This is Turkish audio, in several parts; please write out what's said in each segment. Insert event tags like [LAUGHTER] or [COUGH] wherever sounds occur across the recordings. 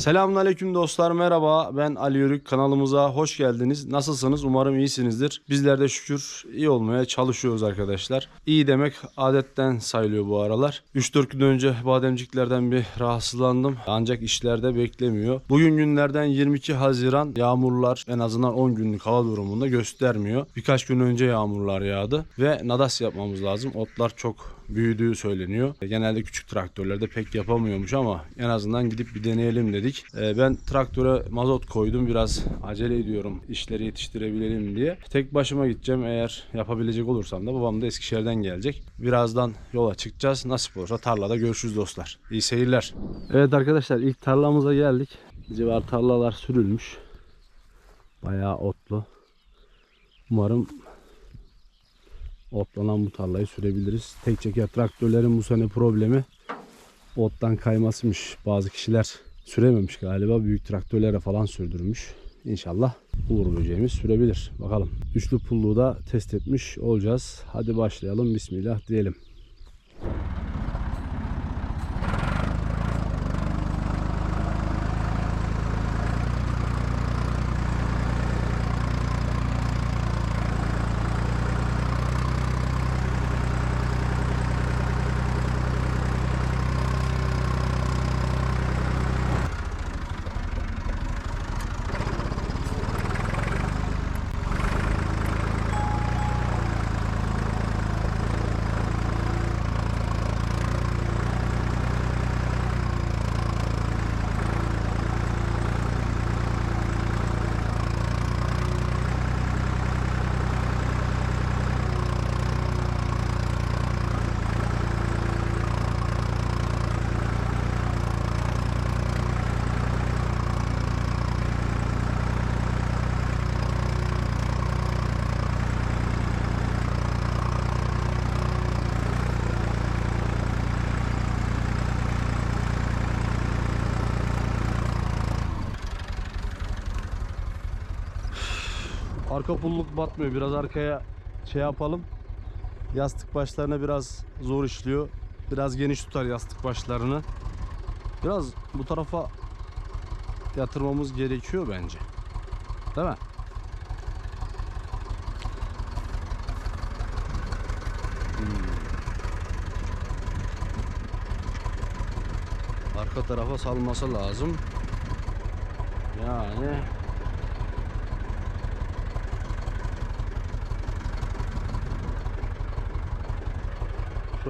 Selamünaleyküm dostlar merhaba ben Ali Yörük kanalımıza hoş geldiniz. Nasılsınız umarım iyisinizdir. Bizler de şükür iyi olmaya çalışıyoruz arkadaşlar. İyi demek adetten sayılıyor bu aralar. 3-4 gün önce bademciklerden bir rahatsızlandım ancak işlerde beklemiyor. Bugün günlerden 22 Haziran yağmurlar en azından 10 günlük hava durumunda göstermiyor. Birkaç gün önce yağmurlar yağdı ve nadas yapmamız lazım. Otlar çok büyüdüğü söyleniyor. Genelde küçük traktörlerde pek yapamıyormuş ama en azından gidip bir deneyelim dedik. Ee, Ben traktöre mazot koydum. Biraz acele ediyorum işleri yetiştirebilelim diye. Tek başıma gideceğim. Eğer yapabilecek olursam da babam da Eskişehir'den gelecek. Birazdan yola çıkacağız. Nasip olursa tarlada görüşürüz dostlar. İyi seyirler. Evet arkadaşlar ilk tarlamıza geldik. Civar tarlalar sürülmüş. Bayağı otlu. Umarım otlanan bu tarlayı sürebiliriz. Tek çeker traktörlerin bu sene problemi ottan kaymasıymış. Bazı kişiler sürememiş galiba. Büyük traktörlere falan sürdürmüş. İnşallah Uğur böceğimiz sürebilir. Bakalım. Üçlü pulluğu da test etmiş olacağız. Hadi başlayalım. Bismillah diyelim. Arka pulluk batmıyor. Biraz arkaya şey yapalım. Yastık başlarına biraz zor işliyor. Biraz geniş tutar yastık başlarını. Biraz bu tarafa yatırmamız gerekiyor bence. Değil mi? Hmm. Arka tarafa salması lazım. Yani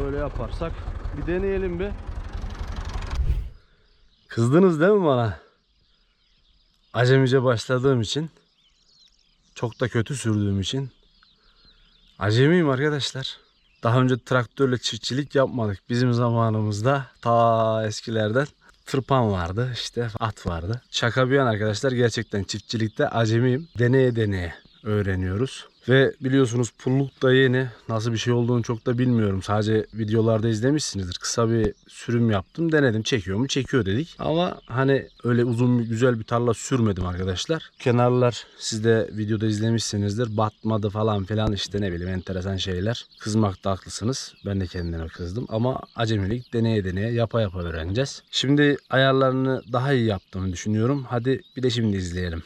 Şöyle yaparsak bir deneyelim bir. Kızdınız değil mi bana? Acemice başladığım için. Çok da kötü sürdüğüm için. Acemiyim arkadaşlar. Daha önce traktörle çiftçilik yapmadık. Bizim zamanımızda ta eskilerden tırpan vardı işte at vardı. Şaka bir yana arkadaşlar gerçekten çiftçilikte acemiyim. Deneye deneye öğreniyoruz. Ve biliyorsunuz pulluk da yeni. Nasıl bir şey olduğunu çok da bilmiyorum. Sadece videolarda izlemişsinizdir. Kısa bir sürüm yaptım. Denedim çekiyor mu? Çekiyor dedik. Ama hani öyle uzun bir güzel bir tarla sürmedim arkadaşlar. Kenarlar siz de videoda izlemişsinizdir. Batmadı falan filan işte ne bileyim enteresan şeyler. Kızmakta haklısınız. Ben de kendime kızdım. Ama acemilik deneye deneye yapa yapa öğreneceğiz. Şimdi ayarlarını daha iyi yaptığımı düşünüyorum. Hadi bir de şimdi izleyelim.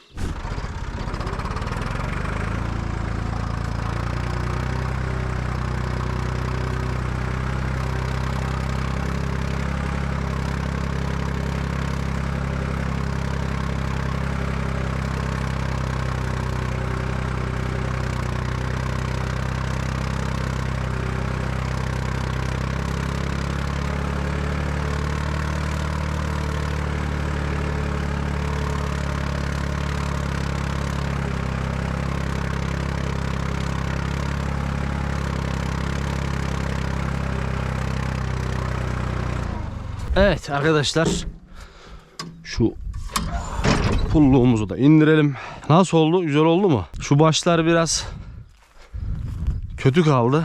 Evet arkadaşlar şu pulluğumuzu da indirelim. Nasıl oldu? Güzel oldu mu? Şu başlar biraz kötü kaldı.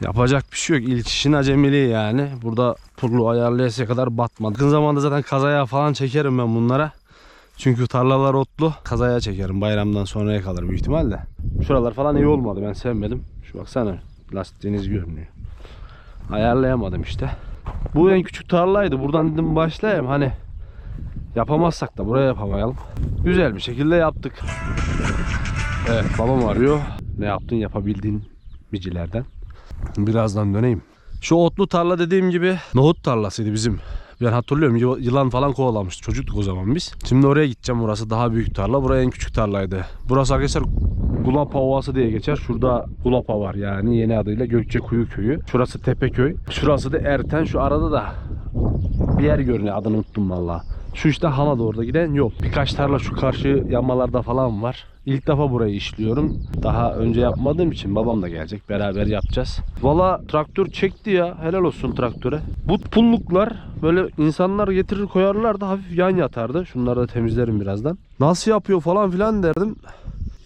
Yapacak bir şey yok. İlk işin acemiliği yani. Burada pulluğu ayarlayasıya kadar batmadı. Yakın zamanda zaten kazaya falan çekerim ben bunlara. Çünkü tarlalar otlu. Kazaya çekerim. Bayramdan sonraya kalır büyük ihtimalle. Şuralar falan iyi olmadı. Ben sevmedim. Şu baksana. Lastiğiniz görünüyor. Ayarlayamadım işte. Bu en küçük tarlaydı. Buradan dedim başlayayım. Hani yapamazsak da buraya yapamayalım. Güzel bir şekilde yaptık. Evet babam arıyor. Ne yaptın yapabildiğin bicilerden. Birazdan döneyim. Şu otlu tarla dediğim gibi nohut tarlasıydı bizim. Ben hatırlıyorum yı- yılan falan kovalamıştı. Çocuktuk o zaman biz. Şimdi oraya gideceğim. Burası daha büyük tarla. Buraya en küçük tarlaydı. Burası arkadaşlar Gulapa Ovası diye geçer. Şurada Gulapa var yani yeni adıyla Gökçekuyu köyü. Şurası Tepeköy. Şurası da Erten. Şu arada da bir yer görünüyor. Adını unuttum valla. Şu işte Hala doğru da giden yol. Birkaç tarla şu karşı yanmalarda falan var. İlk defa burayı işliyorum. Daha önce yapmadığım için babam da gelecek. Beraber yapacağız. Valla traktör çekti ya. Helal olsun traktöre. Bu pulluklar böyle insanlar getirir koyarlar da hafif yan yatardı. Şunları da temizlerim birazdan. Nasıl yapıyor falan filan derdim.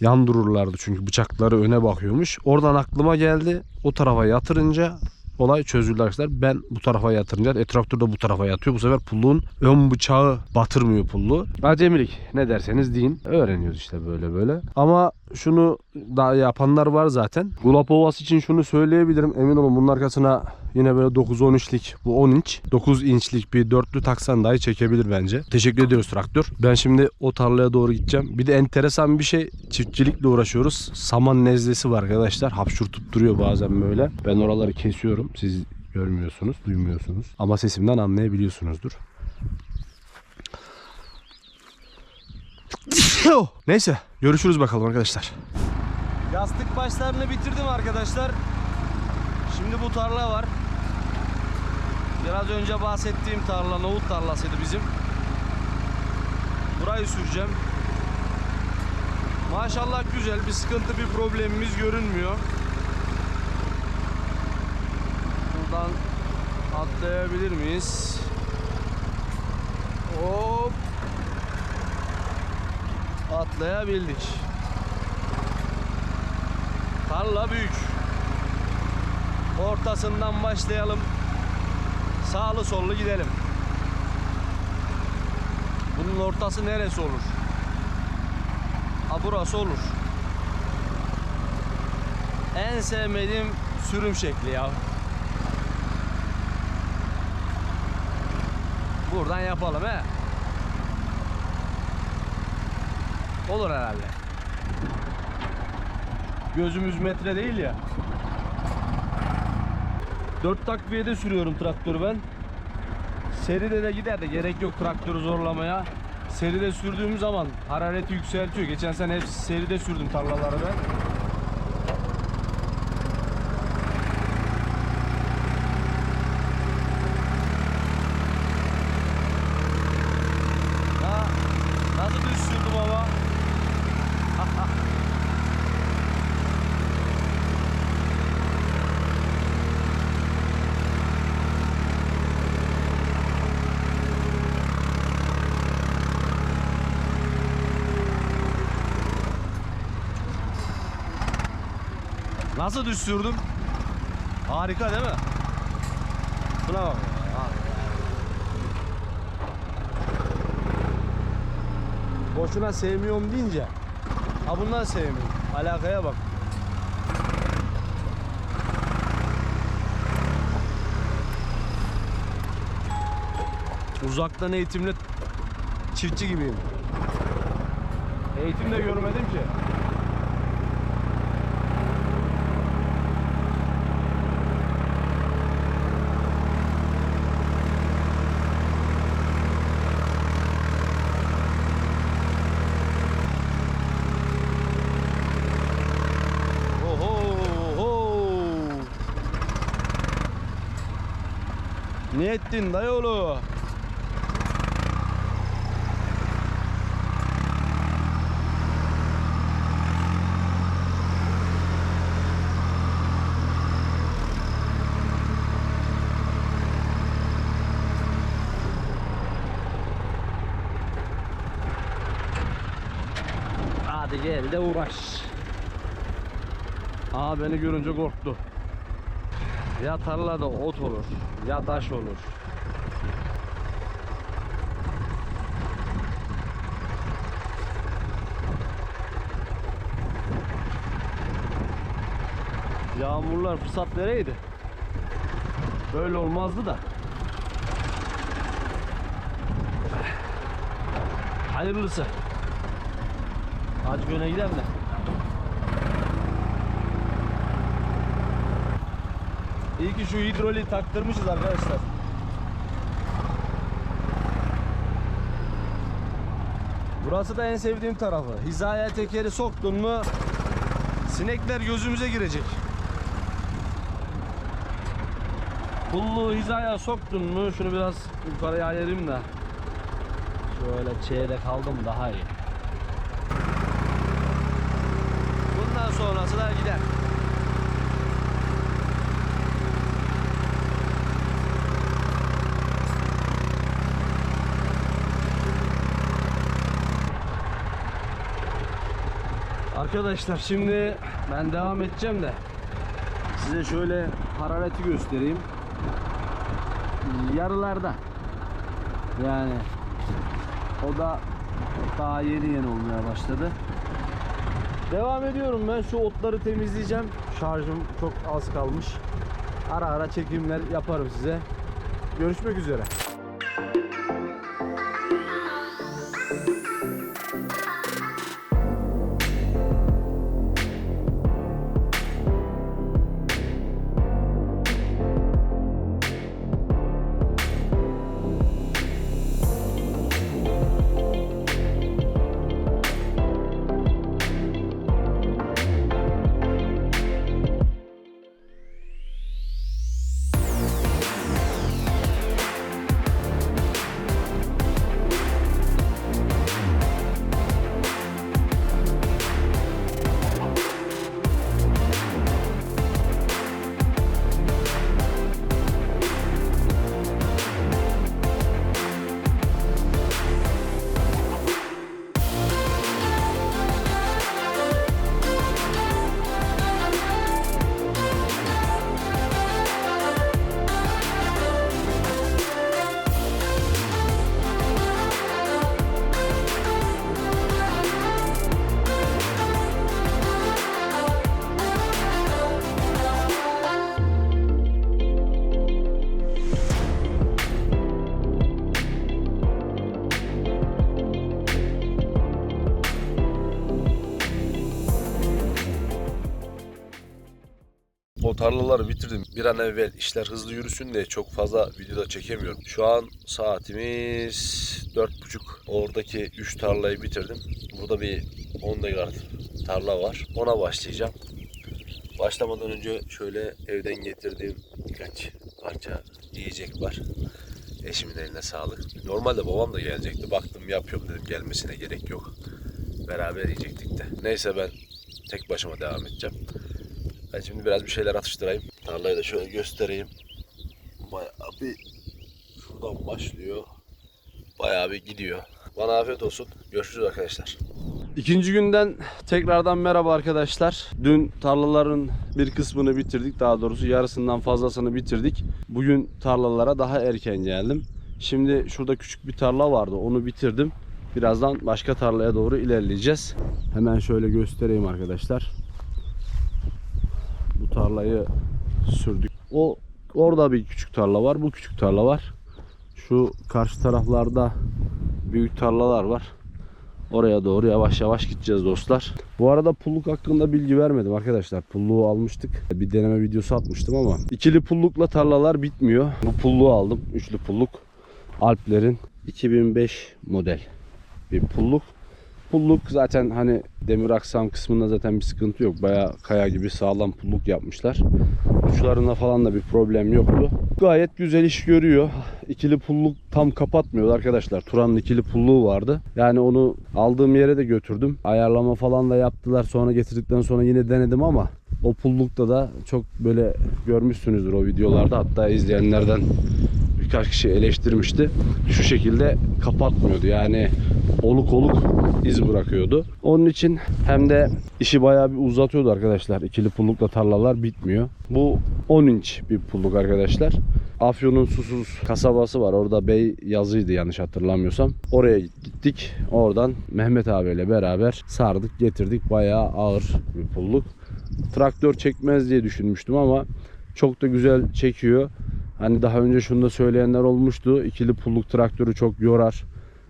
Yan dururlardı çünkü bıçakları öne bakıyormuş. Oradan aklıma geldi. O tarafa yatırınca olay çözüldü arkadaşlar. Ben bu tarafa yatırınca e, traktör de bu tarafa yatıyor. Bu sefer pulluğun ön bıçağı batırmıyor pulluğu. Acemilik ne derseniz deyin. Öğreniyoruz işte böyle böyle. Ama şunu daha yapanlar var zaten. Gulap Ovası için şunu söyleyebilirim. Emin olun bunun arkasına yine böyle 9-10 inçlik bu 10 inç 9 inçlik bir dörtlü taksan dahi çekebilir bence. Teşekkür ediyoruz traktör. Ben şimdi o tarlaya doğru gideceğim. Bir de enteresan bir şey çiftçilikle uğraşıyoruz. Saman nezlesi var arkadaşlar. Hapşurtup duruyor bazen böyle. Ben oraları kesiyorum. Siz görmüyorsunuz, duymuyorsunuz. Ama sesimden anlayabiliyorsunuzdur. [LAUGHS] Neyse görüşürüz bakalım arkadaşlar. Yastık başlarını bitirdim arkadaşlar. Şimdi bu tarla var. Biraz önce bahsettiğim tarla nohut tarlasıydı bizim. Burayı süreceğim. Maşallah güzel bir sıkıntı bir problemimiz görünmüyor. Buradan atlayabilir miyiz? Hop. Atlayabildik. Tarla büyük. Ortasından başlayalım. Sağlı sollu gidelim. Bunun ortası neresi olur? Ha burası olur. En sevmediğim sürüm şekli ya. Buradan yapalım he. Olur herhalde. Gözümüz metre değil ya. Dört takviyede sürüyorum traktörü ben. Seride de gider de gerek yok traktörü zorlamaya. Seride sürdüğüm zaman harareti yükseltiyor. Geçen sene hep seride sürdüm tarlaları ben. Ya, nasıl düz sürdüm ama? Nasıl düz sürdüm? Harika değil mi? Şuna bak. Boşuna sevmiyorum deyince ha bundan sevmiyorum. Alakaya bak. Uzaktan eğitimli çiftçi gibiyim. Eğitim de görmedim ki. Ne ettin dayıoğlu? Hadi gel de uğraş. Aa beni görünce korktu. Ya tarlada ot olur, ya taş olur. Yağmurlar fırsat vereydi. Böyle olmazdı da. Hayırlısı. Acı göne gidelim de. İyi ki şu hidroliği taktırmışız arkadaşlar. Burası da en sevdiğim tarafı. Hizaya tekeri soktun mu sinekler gözümüze girecek. Pulluğu hizaya soktun mu şunu biraz yukarıya ayarayım da. Şöyle çeyre kaldım daha iyi. Bundan sonrası da gider. Arkadaşlar şimdi ben devam edeceğim de size şöyle harareti göstereyim. Yarılarda. Yani o da daha yeni yeni olmaya başladı. Devam ediyorum ben şu otları temizleyeceğim. Şarjım çok az kalmış. Ara ara çekimler yaparım size. Görüşmek üzere. O tarlaları bitirdim. Bir an evvel işler hızlı yürüsün diye çok fazla videoda çekemiyorum. Şu an saatimiz dört buçuk. Oradaki 3 tarlayı bitirdim. Burada bir 10 dekar tarla var. Ona başlayacağım. Başlamadan önce şöyle evden getirdiğim birkaç parça yiyecek var. Eşimin eline sağlık. Normalde babam da gelecekti. Baktım yapıyorum dedim gelmesine gerek yok. Beraber yiyecektik de. Neyse ben tek başıma devam edeceğim. Ben şimdi biraz bir şeyler atıştırayım. Tarlayı da şöyle göstereyim. Bayağı bir şuradan başlıyor. Bayağı bir gidiyor. Bana afiyet olsun. Görüşürüz arkadaşlar. İkinci günden tekrardan merhaba arkadaşlar. Dün tarlaların bir kısmını bitirdik. Daha doğrusu yarısından fazlasını bitirdik. Bugün tarlalara daha erken geldim. Şimdi şurada küçük bir tarla vardı. Onu bitirdim. Birazdan başka tarlaya doğru ilerleyeceğiz. Hemen şöyle göstereyim arkadaşlar. Bu tarlayı sürdük. O orada bir küçük tarla var. Bu küçük tarla var. Şu karşı taraflarda büyük tarlalar var. Oraya doğru yavaş yavaş gideceğiz dostlar. Bu arada pulluk hakkında bilgi vermedim arkadaşlar. Pulluğu almıştık. Bir deneme videosu atmıştım ama ikili pullukla tarlalar bitmiyor. Bu pulluğu aldım. Üçlü pulluk. Alplerin 2005 model bir pulluk. Pulluk zaten hani demir aksam kısmında zaten bir sıkıntı yok. Baya kaya gibi sağlam pulluk yapmışlar. Uçlarında falan da bir problem yoktu. Gayet güzel iş görüyor. İkili pulluk tam kapatmıyordu arkadaşlar. Turan'ın ikili pulluğu vardı. Yani onu aldığım yere de götürdüm. Ayarlama falan da yaptılar. Sonra getirdikten sonra yine denedim ama o pullukta da çok böyle görmüşsünüzdür o videolarda. Hatta izleyenlerden birkaç kişi eleştirmişti. Şu şekilde kapatmıyordu. Yani oluk oluk iz bırakıyordu. Onun için hem de işi bayağı bir uzatıyordu arkadaşlar. İkili pullukla tarlalar bitmiyor. Bu 10 inç bir pulluk arkadaşlar. Afyon'un susuz kasabası var. Orada Bey yazıydı yanlış hatırlamıyorsam. Oraya gittik. Oradan Mehmet abiyle beraber sardık getirdik. Bayağı ağır bir pulluk. traktör çekmez diye düşünmüştüm ama çok da güzel çekiyor. Hani daha önce şunu da söyleyenler olmuştu. İkili pulluk traktörü çok yorar.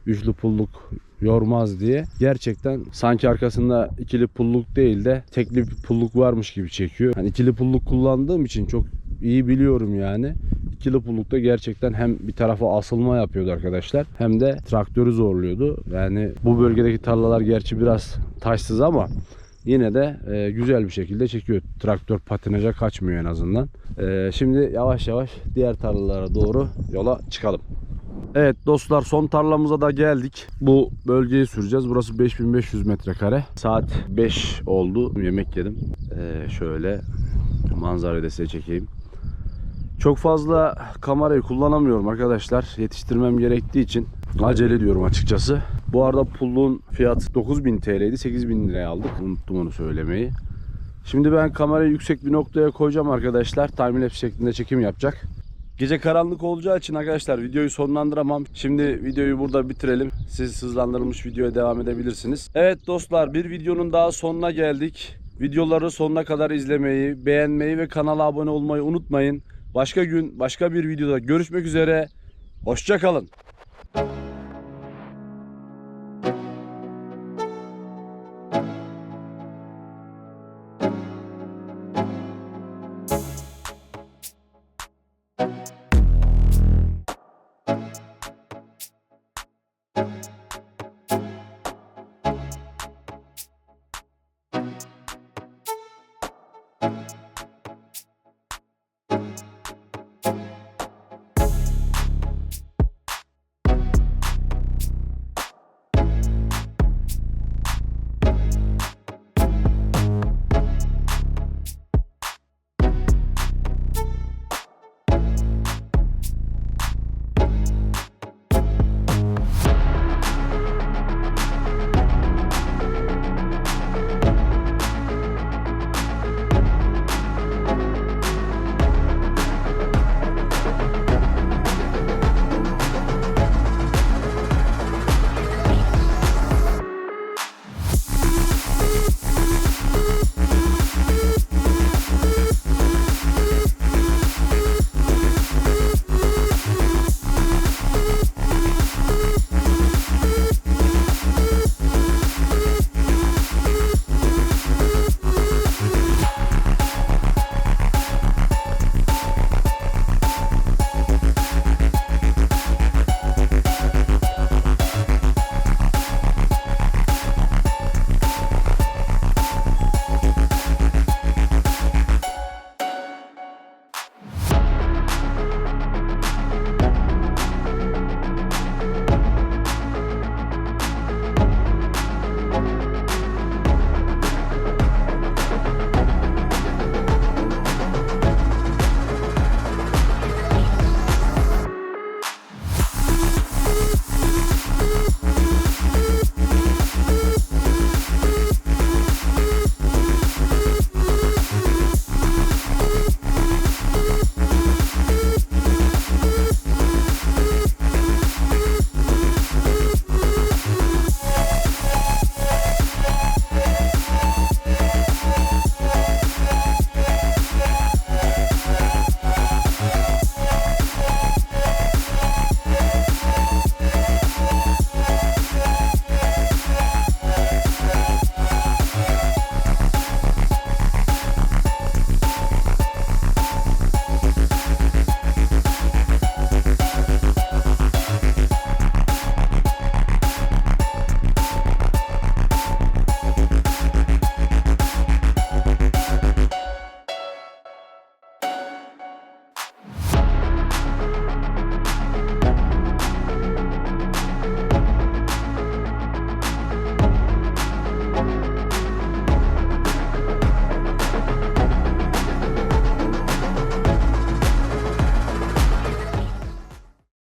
Üçlü pulluk yormaz diye. Gerçekten sanki arkasında ikili pulluk değil de tekli pulluk varmış gibi çekiyor. Hani ikili pulluk kullandığım için çok iyi biliyorum yani. İkili pullukta gerçekten hem bir tarafa asılma yapıyordu arkadaşlar hem de traktörü zorluyordu. Yani bu bölgedeki tarlalar gerçi biraz taşsız ama yine de e, güzel bir şekilde çekiyor. Traktör patinaja kaçmıyor en azından. E, şimdi yavaş yavaş diğer tarlalara doğru yola çıkalım. Evet dostlar son tarlamıza da geldik. Bu bölgeyi süreceğiz. Burası 5500 metrekare. Saat 5 oldu. Yemek yedim. Ee, şöyle manzarayı da size çekeyim. Çok fazla kamerayı kullanamıyorum arkadaşlar. Yetiştirmem gerektiği için acele ediyorum açıkçası. Bu arada pulluğun fiyatı 9000 TL'ydi. 8000 liraya aldık. Unuttum onu söylemeyi. Şimdi ben kamerayı yüksek bir noktaya koyacağım arkadaşlar. Timelapse şeklinde çekim yapacak. Gece karanlık olacağı için arkadaşlar videoyu sonlandıramam. Şimdi videoyu burada bitirelim. Siz hızlandırılmış videoya devam edebilirsiniz. Evet dostlar bir videonun daha sonuna geldik. Videoları sonuna kadar izlemeyi, beğenmeyi ve kanala abone olmayı unutmayın. Başka gün başka bir videoda görüşmek üzere. Hoşçakalın.